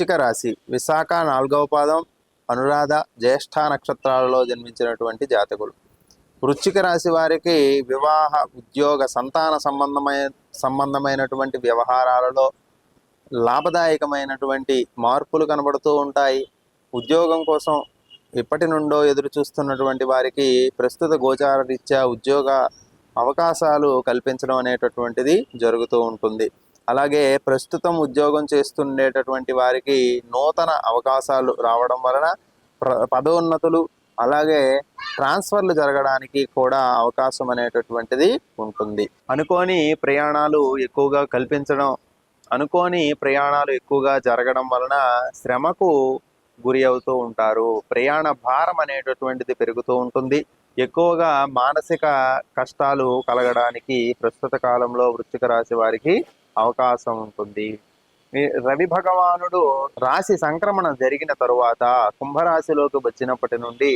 వృశ్చిక రాశి విశాఖ నాలుగవ పాదం అనురాధ జ్యేష్ఠ నక్షత్రాలలో జన్మించినటువంటి జాతకులు. వృశ్చిక రాశి వారికి వివాహ ఉద్యోగ సంతాన సంబంధమైన సంబంధమైనటువంటి వ్యవహారాలలో లాభదాయకమైనటువంటి మార్పులు కనబడుతూ ఉంటాయి. ఉద్యోగం కోసం ఇప్పటి నుండో ఎదురు చూస్తున్నటువంటి వారికి ప్రస్తుత గోచార రీత్యా ఉద్యోగ అవకాశాలు కల్పించడం అనేటటువంటిది జరుగుతూ ఉంటుంది. అలాగే ప్రస్తుతం ఉద్యోగం చేస్తుండేటటువంటి వారికి నూతన అవకాశాలు రావడం వలన ప్ర పదోన్నతులు అలాగే ట్రాన్స్ఫర్లు జరగడానికి కూడా అవకాశం అనేటటువంటిది ఉంటుంది. అనుకోని ప్రయాణాలు ఎక్కువగా కల్పించడం అనుకోని ప్రయాణాలు ఎక్కువగా జరగడం వలన శ్రమకు గురి అవుతూ ఉంటారు. ప్రయాణ భారం అనేటటువంటిది పెరుగుతూ ఉంటుంది. ఎక్కువగా మానసిక కష్టాలు కలగడానికి ప్రస్తుత కాలంలో వృశ్చిక రాశి వారికి అవకాశం ఉంటుంది రవి భగవానుడు రాశి సంక్రమణ జరిగిన తరువాత కుంభరాశిలోకి వచ్చినప్పటి నుండి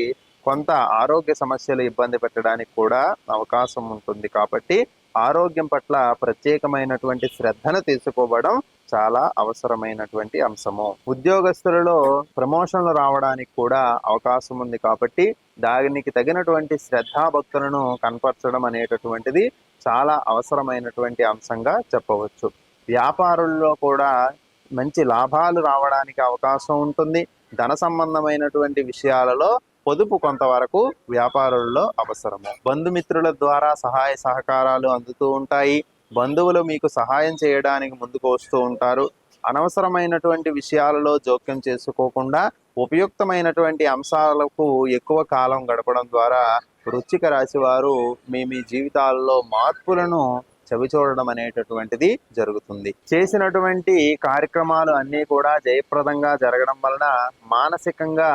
కొంత ఆరోగ్య సమస్యలు ఇబ్బంది పెట్టడానికి కూడా అవకాశం ఉంటుంది కాబట్టి ఆరోగ్యం పట్ల ప్రత్యేకమైనటువంటి శ్రద్ధను తీసుకోవడం చాలా అవసరమైనటువంటి అంశము. ఉద్యోగస్తులలో ప్రమోషన్లు రావడానికి కూడా అవకాశం ఉంది కాబట్టి దానికి తగినటువంటి శ్రద్ధాభక్తులను కనపరచడం అనేటటువంటిది చాలా అవసరమైనటువంటి అంశంగా చెప్పవచ్చు. వ్యాపారుల్లో కూడా మంచి లాభాలు రావడానికి అవకాశం ఉంటుంది. ధన సంబంధమైనటువంటి విషయాలలో పొదుపు కొంతవరకు వ్యాపారుల్లో అవసరము. బంధుమిత్రుల ద్వారా సహాయ సహకారాలు అందుతూ ఉంటాయి. బంధువులు మీకు సహాయం చేయడానికి ముందుకు వస్తూ ఉంటారు. అనవసరమైనటువంటి విషయాలలో జోక్యం చేసుకోకుండా ఉపయుక్తమైనటువంటి అంశాలకు ఎక్కువ కాలం గడపడం ద్వారా వృచ్చిక రాశి వారు మీ మీ జీవితాల్లో మార్పులను చవిచూడడం అనేటటువంటిది జరుగుతుంది. చేసినటువంటి కార్యక్రమాలు అన్నీ కూడా జయప్రదంగా జరగడం వలన మానసికంగా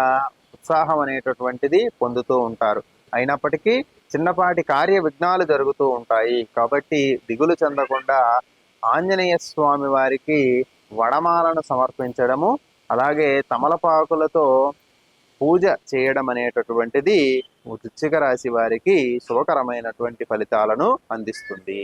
ఉత్సాహం అనేటటువంటిది పొందుతూ ఉంటారు. అయినప్పటికీ చిన్నపాటి కార్య విఘ్నాలు జరుగుతూ ఉంటాయి. కాబట్టి దిగులు చెందకుండా ఆంజనేయ స్వామి వారికి వడమాలను సమర్పించడము అలాగే తమలపాకులతో పూజ చేయడం అనేటటువంటిది వృచ్చిక రాశి వారికి శుభకరమైనటువంటి ఫలితాలను అందిస్తుంది.